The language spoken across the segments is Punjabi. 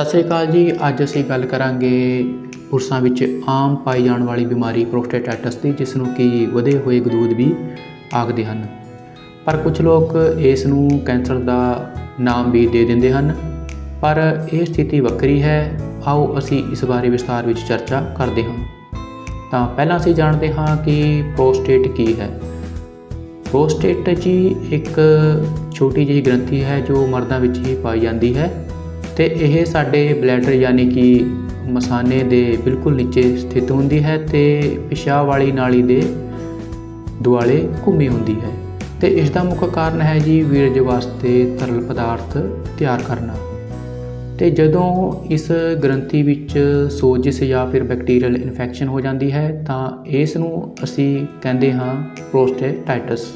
ਸਤਿ ਸ੍ਰੀ ਅਕਾਲ ਜੀ। ਅੱਜ ਅਸੀਂ ਗੱਲ ਕਰਾਂਗੇ ਪੁਰਸ਼ਾਂ ਵਿੱਚ ਆਮ ਪਾਈ ਜਾਣ ਵਾਲੀ ਬਿਮਾਰੀ ਪ੍ਰੋਸਟੇਟਾਈਟਸ ਦੀ, ਜਿਸ ਨੂੰ ਕਿ ਵਧੇ ਹੋਏ ਗਦੂਦ ਵੀ ਆਖਦੇ ਹਨ। ਪਰ ਕੁਝ ਲੋਕ ਇਸ ਨੂੰ ਕੈਂਸਰ ਦਾ ਨਾਮ ਵੀ ਦੇ ਦਿੰਦੇ ਹਨ। ਪਰ ਇਹ ਸਥਿਤੀ ਵੱਖਰੀ ਹੈ। ਆਓ ਅਸੀਂ ਇਸ ਬਾਰੇ ਵਿਸਥਾਰ ਵਿੱਚ ਚਰਚਾ ਕਰਦੇ ਹਾਂ। ਤਾਂ ਪਹਿਲਾਂ ਅਸੀਂ ਜਾਣਦੇ ਹਾਂ ਕਿ ਪ੍ਰੋਸਟੇਟ ਕੀ ਹੈ। ਪ੍ਰੋਸਟੇਟ ਜੀ ਇੱਕ ਛੋਟੀ ਜਿਹੀ ਗ੍ਰੰਥੀ ਹੈ ਜੋ ਮਰਦਾਂ ਵਿੱਚ ਹੀ ਪਾਈ ਜਾਂਦੀ ਹੈ। ਤੇ ਇਹ ਸਾਡੇ ਬਲੈਡਰ ਯਾਨੀ ਕਿ ਮਸਾਨੇ ਦੇ ਬਿਲਕੁਲ ਨੀਚੇ ਸਥਿਤ ਹੁੰਦੀ ਹੈ ਤੇ ਪਿਸ਼ਾਬ ਵਾਲੀ ਨਾਲੀ ਦੇ ਦੁਆਲੇ ਘੁੰਮੀ ਹੁੰਦੀ ਹੈ। ਤੇ ਇਸ ਦਾ ਮੁੱਖ ਕਾਰਨ ਹੈ ਜੀ ਵੀਰਜ ਵਾਸਤੇ ਤਰਲ ਪਦਾਰਥ ਤਿਆਰ ਕਰਨਾ। ਤੇ ਜਦੋਂ ਇਸ ਗ੍ਰੰਥੀ ਵਿੱਚ ਸੋਜਿਸ ਜਾਂ ਫਿਰ ਬੈਕਟੀਰੀਅਲ ਇਨਫੈਕਸ਼ਨ ਹੋ ਜਾਂਦੀ ਹੈ, ਤਾਂ ਇਸ ਨੂੰ ਅਸੀਂ ਕਹਿੰਦੇ ਹਾਂ ਪ੍ਰੋਸਟੇਟਾਈਟਸ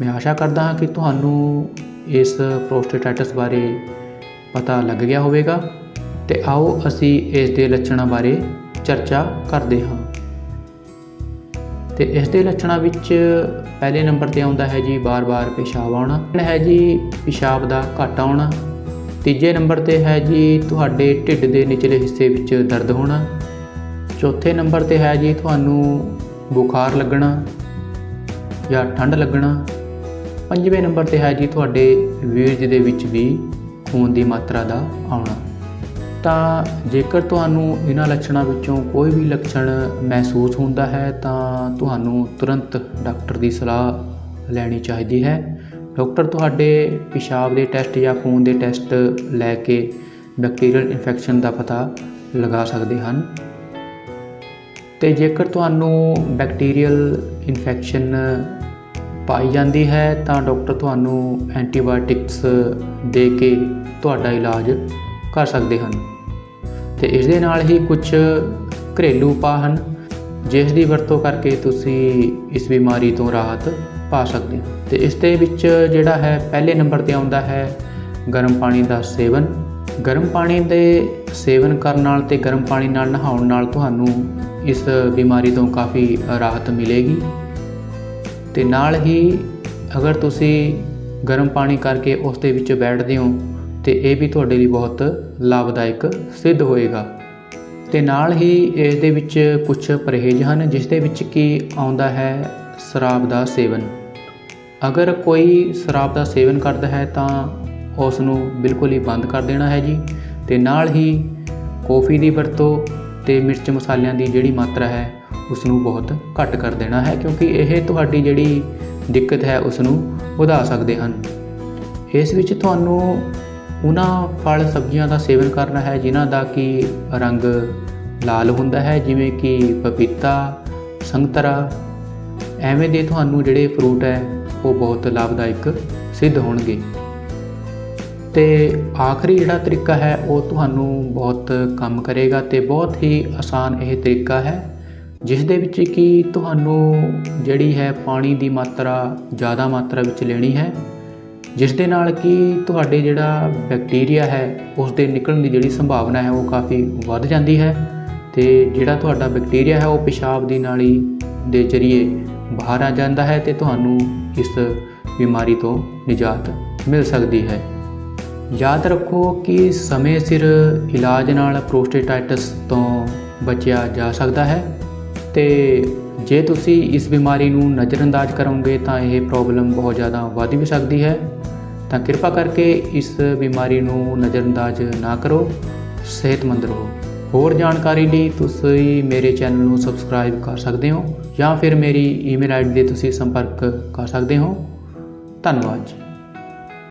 ਮੈਂ ਆਸ਼ਾ ਕਰਦਾ ਹਾਂ ਕਿ ਤੁਹਾਨੂੰ ਇਸ ਪ੍ਰੋਸਟੇਟਾਈਟਸ ਬਾਰੇ ਪਤਾ ਲੱਗ ਗਿਆ ਹੋਵੇਗਾ। ਤੇ ਆਓ ਅਸੀਂ ਇਸ ਦੇ ਲੱਛਣਾਂ ਬਾਰੇ ਚਰਚਾ ਕਰਦੇ ਹਾਂ। ਤੇ ਇਸ ਦੇ ਲੱਛਣਾਂ ਵਿੱਚ ਪਹਿਲੇ ਨੰਬਰ ਤੇ ਆਉਂਦਾ ਹੈ ਜੀ, ਬਾਰ-ਬਾਰ ਪਿਸ਼ਾਬ ਆਉਣਾ। ਹੈ ਜੀ, ਪਿਸ਼ਾਬ ਦਾ ਘੱਟ ਆਉਣਾ। ਤੀਜੇ ਨੰਬਰ ਤੇ ਹੈ ਜੀ, ਤੁਹਾਡੇ ਢਿੱਡ ਦੇ ਨਿਚਲੇ ਹਿੱਸੇ ਵਿੱਚ ਦਰਦ ਹੋਣਾ। ਚੌਥੇ ਨੰਬਰ ਤੇ ਹੈ ਜੀ, ਤੁਹਾਨੂੰ ਬੁਖਾਰ ਲੱਗਣਾ ਜਾਂ ਠੰਡ ਲੱਗਣਾ। ਪੰਜਵੇਂ ਨੰਬਰ ਤੇ ਹੈ ਜੀ, ਤੁਹਾਡੇ ਵੀਰਜ ਦੇ ਵਿੱਚ ਵੀ ਖੂਨ ਦੀ ਮਾਤਰਾ ਦਾ ਆਉਣਾ। ਤਾਂ ਜੇਕਰ ਤੁਹਾਨੂੰ ਇਹਨਾਂ ਲੱਛਣਾਂ ਵਿੱਚੋਂ ਕੋਈ ਵੀ ਲੱਛਣ ਮਹਿਸੂਸ ਹੁੰਦਾ ਹੈ, ਤਾਂ ਤੁਹਾਨੂੰ ਤੁਰੰਤ ਡਾਕਟਰ ਦੀ ਸਲਾਹ ਲੈਣੀ ਚਾਹੀਦੀ ਹੈ। ਡਾਕਟਰ ਤੁਹਾਡੇ ਪਿਸ਼ਾਬ ਦੇ ਟੈਸਟ ਜਾਂ ਖੂਨ ਦੇ ਟੈਸਟ ਲੈ ਕੇ ਬੈਕਟੀਰੀਅਲ ਇਨਫੈਕਸ਼ਨ ਦਾ ਪਤਾ ਲਗਾ ਸਕਦੇ ਹਨ। ਤੇ ਜੇਕਰ ਤੁਹਾਨੂੰ ਬੈਕਟੀਰੀਅਲ ਇਨਫੈਕਸ਼ਨ ਪਾਈ ਜਾਂਦੀ ਹੈ, ਤਾਂ ਡਾਕਟਰ ਤੁਹਾਨੂੰ ਐਂਟੀਬਾਇਓਟਿਕਸ ਦੇ ਕੇ ਤੁਹਾਡਾ ਇਲਾਜ ਕਰ ਸਕਦੇ ਹਨ। ਤੇ ਇਸ ਦੇ ਨਾਲ ਹੀ ਕੁਝ ਘਰੇਲੂ ਉਪਾਅ ਹਨ, ਜਿਸ ਦੀ ਵਰਤੋਂ ਕਰਕੇ ਤੁਸੀਂ ਇਸ ਬਿਮਾਰੀ ਤੋਂ ਰਾਹਤ ਪਾ ਸਕਦੇ ਹੋ। ਤੇ ਇਸ ਦੇ ਵਿੱਚ ਜਿਹੜਾ ਹੈ, ਪਹਿਲੇ ਨੰਬਰ ਤੇ ਆਉਂਦਾ ਹੈ, ਗਰਮ ਪਾਣੀ ਦਾ ਸੇਵਨ। ਗਰਮ ਪਾਣੀ ਦੇ ਸੇਵਨ ਕਰਨ ਨਾਲ ਤੇ ਗਰਮ ਪਾਣੀ ਨਾਲ ਨਹਾਉਣ ਨਾਲ ਤੁਹਾਨੂੰ ਇਸ ਬਿਮਾਰੀ ਤੋਂ ਕਾਫੀ ਰਾਹਤ ਮਿਲੇਗੀ। ਤੇ ਨਾਲ ਹੀ ਅਗਰ ਤੁਸੀਂ ਗਰਮ ਪਾਣੀ ਕਰਕੇ ਉਸ ਦੇ ਵਿੱਚ ਬੈਠਦੇ ਹੋ, ਤੇ ਇਹ ਵੀ ਤੁਹਾਡੇ ਲਈ ਬਹੁਤ ਲਾਭਦਾਇਕ ਸਿੱਧ ਹੋਏਗਾ। ਤੇ ਨਾਲ ਹੀ ਇਸ ਦੇ ਵਿੱਚ ਕੁਝ ਪਰਹੇਜ਼ ਹਨ ਜਿਸ ਦੇ ਵਿੱਚ ਕੀ ਆਉਂਦਾ ਹੈ ਸ਼ਰਾਬ ਦਾ ਸੇਵਨ। ਅਗਰ ਕੋਈ ਸ਼ਰਾਬ ਦਾ ਸੇਵਨ ਕਰਦਾ ਹੈ, ਤਾਂ ਉਸ ਨੂੰ ਬਿਲਕੁਲ ਹੀ ਬੰਦ ਕਰ ਦੇਣਾ ਹੈ ਜੀ। ਤੇ ਨਾਲ ਹੀ ਕੌਫੀ ਦੀ ਵਰਤੋਂ ਤੇ ਮਿਰਚ ਮਸਾਲਿਆਂ ਦੀ ਜਿਹੜੀ ਮਾਤਰਾ ਹੈ ਉਸ ਨੂੰ ਬਹੁਤ ਘੱਟ ਕਰ ਦੇਣਾ ਹੈ ਕਿਉਂਕਿ ਇਹ ਤੁਹਾਡੀ ਜਿਹੜੀ ਦਿੱਕਤ ਹੈ ਉਸ ਨੂੰ ਵਧਾ ਸਕਦੇ ਹਨ। ਇਸ ਵਿੱਚ ਤੁਹਾਨੂੰ ਉਹਨਾਂ ਫਲ ਸਬਜ਼ੀਆਂ ਦਾ ਸੇਵਨ ਕਰਨਾ ਹੈ ਜਿਨ੍ਹਾਂ ਦਾ ਕਿ ਰੰਗ ਲਾਲ ਹੁੰਦਾ ਹੈ, ਜਿਵੇਂ ਕਿ ਪਪੀਤਾ ਸੰਗਤਰਾ ਐਵੇਂ ਦੇ ਤੁਹਾਨੂੰ ਜਿਹੜੇ ਫਰੂਟ ਹੈ, ਉਹ ਬਹੁਤ ਲਾਭਦਾਇਕ ਸਿੱਧ ਹੋਣਗੇ। ਤੇ ਆਖਰੀ ਜਿਹੜਾ ਤਰੀਕਾ ਹੈ, ਉਹ ਤੁਹਾਨੂੰ ਬਹੁਤ ਕੰਮ ਕਰੇਗਾ ਤੇ ਬਹੁਤ ਹੀ ਆਸਾਨ ਇਹ ਤਰੀਕਾ ਹੈ। ਜਿਸ ਦੇ ਵਿੱਚ ਕਿ ਤੁਹਾਨੂੰ ਜਿਹੜੀ ਹੈ ਪਾਣੀ ਦੀ ਮਾਤਰਾ, ਜ਼ਿਆਦਾ ਮਾਤਰਾ ਵਿੱਚ ਲੈਣੀ ਹੈ ਜਿਸ ਦੇ ਨਾਲ ਕਿ ਤੁਹਾਡੇ ਜਿਹੜਾ ਬੈਕਟੀਰੀਆ ਹੈ ਉਸ ਦੇ ਨਿਕਲਣ ਦੀ ਜਿਹੜੀ ਸੰਭਾਵਨਾ ਹੈ, ਉਹ ਕਾਫੀ ਵੱਧ ਜਾਂਦੀ ਹੈ ਤੇ ਜਿਹੜਾ ਤੁਹਾਡਾ ਬੈਕਟੀਰੀਆ ਹੈ, ਉਹ ਪਿਸ਼ਾਬ ਦੀ ਨਾਲੀ ਦੇ ਜ਼ਰੀਏ ਬਾਹਰ ਆ ਜਾਂਦਾ ਹੈ ਤੇ ਤੁਹਾਨੂੰ ਇਸ ਬਿਮਾਰੀ ਤੋਂ ਨਿਜਾਤ ਮਿਲ ਸਕਦੀ ਹੈ। ਯਾਦ ਰੱਖੋ ਕਿ ਸਮੇਂ ਸਿਰ ਇਲਾਜ ਨਾਲ ਪ੍ਰੋਸਟੇਟਾਈਟਸ ਤੋਂ ਬਚਿਆ ਜਾ ਸਕਦਾ ਹੈ। ਤੇ ਜੇ ਤੁਸੀਂ ਇਸ ਬਿਮਾਰੀ ਨੂੰ ਨਜ਼ਰਅੰਦਾਜ਼ ਕਰੋਗੇ ਤਾਂ ਇਹ ਪ੍ਰੋਬਲਮ ਬਹੁਤ ਜ਼ਿਆਦਾ ਵੱਧ ਵੀ ਸਕਦੀ ਹੈ। ਤਾਂ ਕਿਰਪਾ ਕਰਕੇ ਇਸ ਬਿਮਾਰੀ ਨੂੰ ਨਜ਼ਰਅੰਦਾਜ਼ ਨਾ ਕਰੋ, ਸਿਹਤਮੰਦ ਰਹੋ। ਹੋਰ ਜਾਣਕਾਰੀ ਲਈ ਤੁਸੀਂ ਮੇਰੇ ਚੈਨਲ ਨੂੰ ਸਬਸਕ੍ਰਾਈਬ ਕਰ ਸਕਦੇ ਹੋ ਜਾਂ ਫਿਰ ਮੇਰੀ ਈਮੇਲ ਆਈਡੀ ਤੇ ਤੁਸੀਂ ਸੰਪਰਕ ਕਰ ਸਕਦੇ ਹੋ। ਧੰਨਵਾਦ ਜੀ।